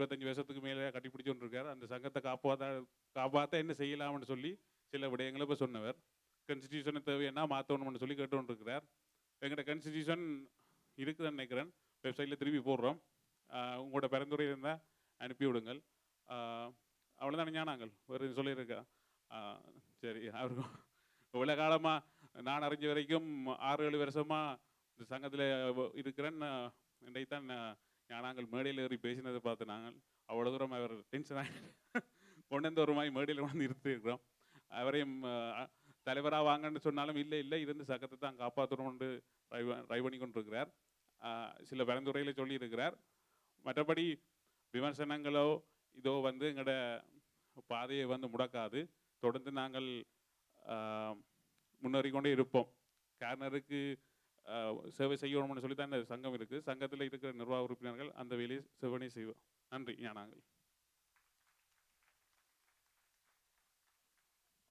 இருபத்தஞ்சி வருஷத்துக்கு மேலே கட்டிப்பிடிச்சு கொண்டிருக்கார் அந்த சங்கத்தை காப்பாற்ற காப்பாற்ற என்ன செய்யலாம்னு சொல்லி சில விடயங்களை இப்போ சொன்னவர். கன்ஸ்டியூஷனை தேவைன்னா மாற்றணும்னு சொல்லி கேட்டு கொண்டிருக்கிறார் எங்கள்கிட்ட கன்ஸ்டியூஷன் இருக்குதுன்னு நினைக்கிறேன். வெப்சைட்டில் திருப்பி போடுறோம். உங்களோட பரிந்துரை இருந்தால் அனுப்பி விடுங்கள். அவ்வளோதான் ஞானாங்கள் வேறு எதுவும் சொல்லியிருக்கா? சரி அவருக்கும் இவ்வளோ காலமாக நான் அறிஞ்ச வரைக்கும் ஆறு ஏழு வருஷமாக இந்த சங்கத்தில் இருக்கிறேன் இன்றைக்கு தான் நாங்கள் மேடையில் ஏறி பேசினதை பார்த்து நாங்கள் அவ்வளோ தூரம் அவர் டென்ஷன் ஆகி கொண்டு ஒரு மாதிரி மேடையில் கொண்டு வந்து நிறுத்தியிருக்கிறோம் அவரையும் தலைவராக வாங்கன்னு சொன்னாலும் இல்லை இல்லை இருந்து சக்கத்தை தான் காப்பாற்றணும்னு ட்ரை ட்ரை பண்ணி கொண்டிருக்கிறார். சில பரிந்துரைகளை சொல்லியிருக்கிறார். மற்றபடி விமர்சனங்களோ இதோ வந்து எங்களோட பாதையை வந்து முடக்காது. தொடர்ந்து நாங்கள் முன்னேறிக்கொண்டே முன்னேறி கொண்டே இருப்போம். கேர்னருக்கு சேவை செய்யணும்னு சொல்லி தான் இந்த சங்கம் இருக்குது. சங்கத்தில் இருக்கிற நிர்வாக உறுப்பினர்கள் அந்த வேலையை செவனே செய்வோம் நன்றி ஞானாங்கள்